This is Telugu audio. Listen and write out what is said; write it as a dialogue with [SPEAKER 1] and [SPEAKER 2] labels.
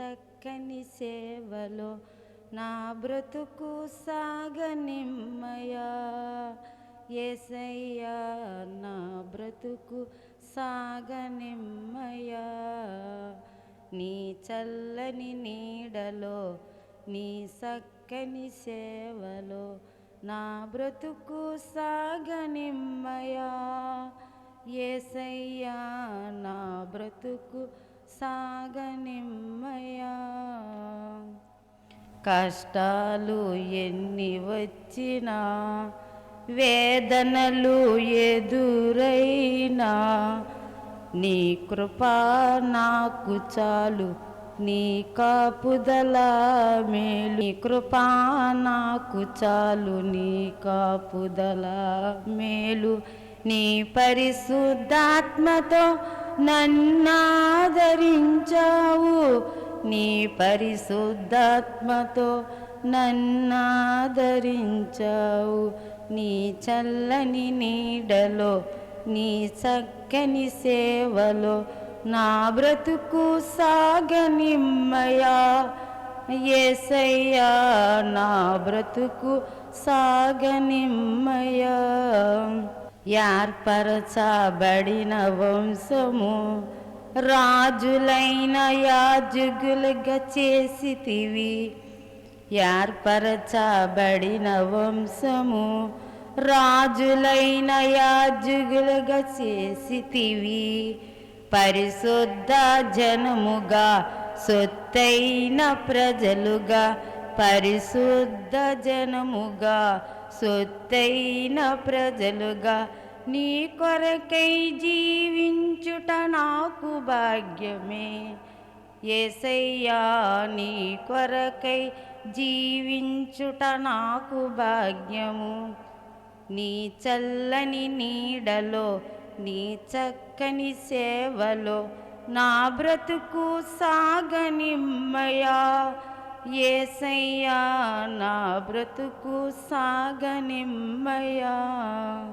[SPEAKER 1] చక్కని సేవలో నా బ్రతుకు సాగనిమ్మయా. ఏసయ్యా నా బ్రతుకు సాగనిమ్మయా. నీ చల్లని నీడలో నీ చక్కని సేవలో నా బ్రతుకు సాగనిమ్మయా. ఏసయ్యా నా బ్రతుకు సాగనిమ్మయా కష్టాలు ఎన్ని వచ్చినా వేదనలు ఎదురైనా నీ కృప నాకు చాలు నీ కాపుదల మేలు. నీ కృప నాకు చాలు నీ కాపుదల మేలు. నీ పరిశుద్ధాత్మతో నన్నాదరించావు నీ పరిశుద్ధాత్మతో నన్నాదరించావు. నీ చల్లని నీడలో నీ చక్కని సేవలో నా బ్రతుకు సాగనిమ్మయా. ఏసయ్యా నా బ్రతుకు సాగనిమ్మయా. ఏర్పరచబడిన వంశము రాజులైన యాజుగులుగా చేసితివి. ఏర్పరచబడిన వంశము రాజులైన యాజుగులుగా చేసితివి. పరిశుద్ధ జనముగా సొత్తైన ప్రజలుగా పరిశుద్ధ జనముగా సొత్తైన ప్రజలుగా నీ కొరకై జీవించుట నాకు భాగ్యమే. ఏసయ్యా నీ కొరకై జీవించుట నాకు భాగ్యము. నీ చల్లని నీడలో నీ చక్కని సేవలో నా బ్రతుకు సాగనిమ్మయా. ఏసయ్యా నా బ్రతుకు సాగనిమ్మయా.